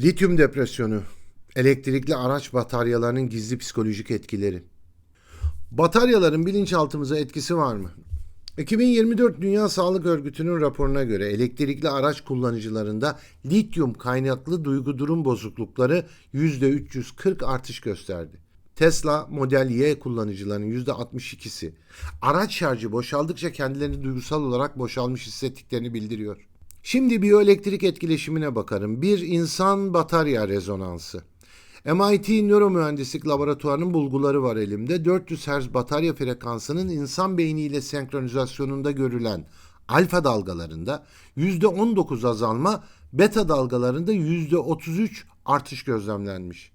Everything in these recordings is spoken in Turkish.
Lityum depresyonu, elektrikli araç bataryalarının gizli psikolojik etkileri. Bataryaların bilinçaltımıza etkisi var mı? 2024 Dünya Sağlık Örgütü'nün raporuna göre elektrikli araç kullanıcılarında lityum kaynaklı duygu durum bozuklukları %340 artış gösterdi. Tesla Model Y kullanıcılarının %62'si araç şarjı boşaldıkça kendilerini duygusal olarak boşalmış hissettiklerini bildiriyor. Şimdi biyoelektrik etkileşimine bakarım. Bir insan batarya rezonansı. MIT Nöromühendislik Laboratuvarı'nın bulguları var elimde. 400 Hz batarya frekansının insan beyniyle senkronizasyonunda görülen alfa dalgalarında %19 azalma, beta dalgalarında %33 artış gözlemlenmiş.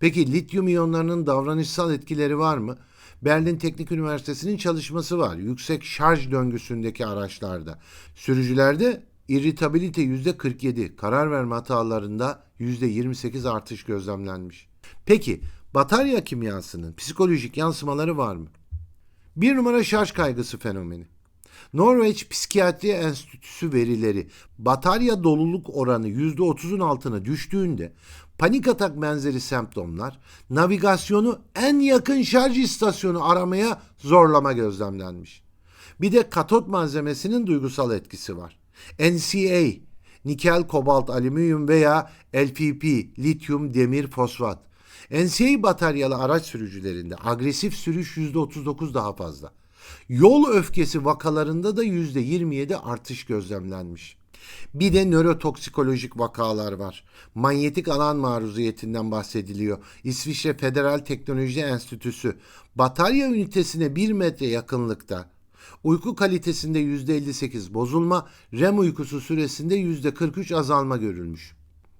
Peki lityum iyonlarının davranışsal etkileri var mı? Berlin Teknik Üniversitesi'nin çalışması var. Yüksek şarj döngüsündeki araçlarda. Sürücülerde irritabilite %47, karar verme hatalarında %28 artış gözlemlenmiş. Peki batarya kimyasının psikolojik yansımaları var mı? Bir numara şarj kaygısı fenomeni. Norveç Psikiyatri Enstitüsü verileri batarya doluluk oranı %30'un altına düştüğünde panik atak benzeri semptomlar navigasyonu en yakın şarj istasyonu aramaya zorlama gözlemlenmiş. Bir de katot malzemesinin duygusal etkisi var. NCA, nikel, kobalt, alüminyum veya LPP, lityum, demir, fosfat. NCA bataryalı araç sürücülerinde agresif sürüş %39 daha fazla. Yol öfkesi vakalarında da %27 artış gözlemlenmiş. Bir de nörotoksikolojik vakalar var. Manyetik alan maruziyetinden bahsediliyor. İsviçre Federal Teknoloji Enstitüsü batarya ünitesine 1 metre yakınlıkta Uyku kalitesinde %58 bozulma, REM uykusu süresinde %43 azalma görülmüş.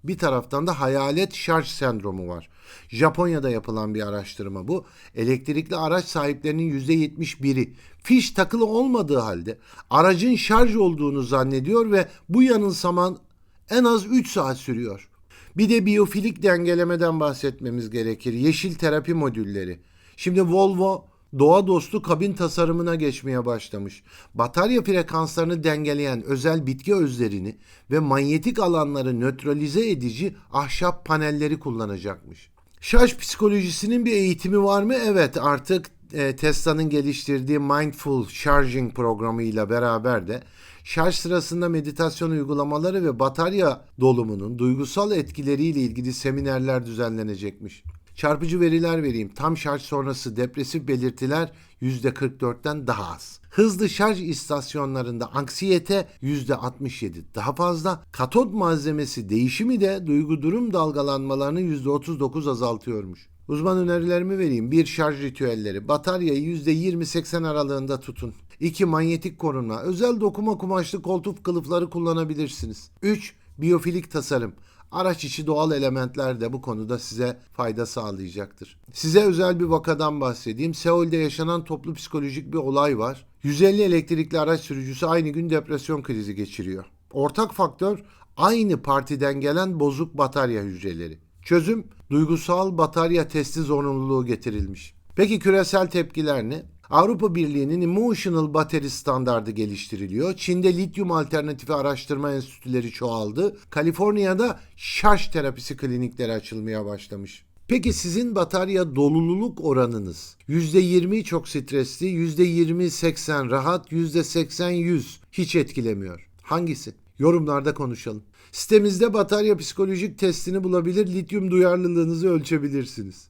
Bir taraftan da hayalet şarj sendromu var. Japonya'da yapılan bir araştırma bu. Elektrikli araç sahiplerinin %71'i fiş takılı olmadığı halde aracın şarj olduğunu zannediyor ve bu yanılsaman en az 3 saat sürüyor. Bir de biyofilik dengelemeden bahsetmemiz gerekir. Yeşil terapi modülleri. Şimdi Volvo doğa dostu kabin tasarımına geçmeye başlamış. Batarya frekanslarını dengeleyen özel bitki özlerini ve manyetik alanları nötralize edici ahşap panelleri kullanacakmış. Şarj psikolojisinin bir eğitimi var mı? Evet artık e, Tesla'nın geliştirdiği Mindful Charging programıyla beraber de şarj sırasında meditasyon uygulamaları ve batarya dolumunun duygusal etkileriyle ilgili seminerler düzenlenecekmiş. Çarpıcı veriler vereyim. Tam şarj sonrası depresif belirtiler %44'ten daha az. Hızlı şarj istasyonlarında anksiyete %67 daha fazla. Katod malzemesi değişimi de duygu durum dalgalanmalarını %39 azaltıyormuş. Uzman önerilerimi vereyim. 1. Şarj ritüelleri. Bataryayı %20-80 aralığında tutun. 2. Manyetik korunma. Özel dokuma kumaşlı koltuk kılıfları kullanabilirsiniz. 3. Biyofilik tasarım. Araç içi doğal elementler de bu konuda size fayda sağlayacaktır. Size özel bir vakadan bahsedeyim. Seul'de yaşanan toplu psikolojik bir olay var. 150 elektrikli araç sürücüsü aynı gün depresyon krizi geçiriyor. Ortak faktör aynı partiden gelen bozuk batarya hücreleri. Çözüm duygusal batarya testi zorunluluğu getirilmiş. Peki küresel tepkiler ne? Avrupa Birliği'nin Emotional Battery standardı geliştiriliyor. Çin'de lityum alternatifi araştırma enstitüleri çoğaldı. Kaliforniya'da şarj terapisi klinikleri açılmaya başlamış. Peki sizin batarya dolululuk oranınız %20 çok stresli, %20-80 rahat, %80-100 hiç etkilemiyor. Hangisi? Yorumlarda konuşalım. Sitemizde batarya psikolojik testini bulabilir, lityum duyarlılığınızı ölçebilirsiniz.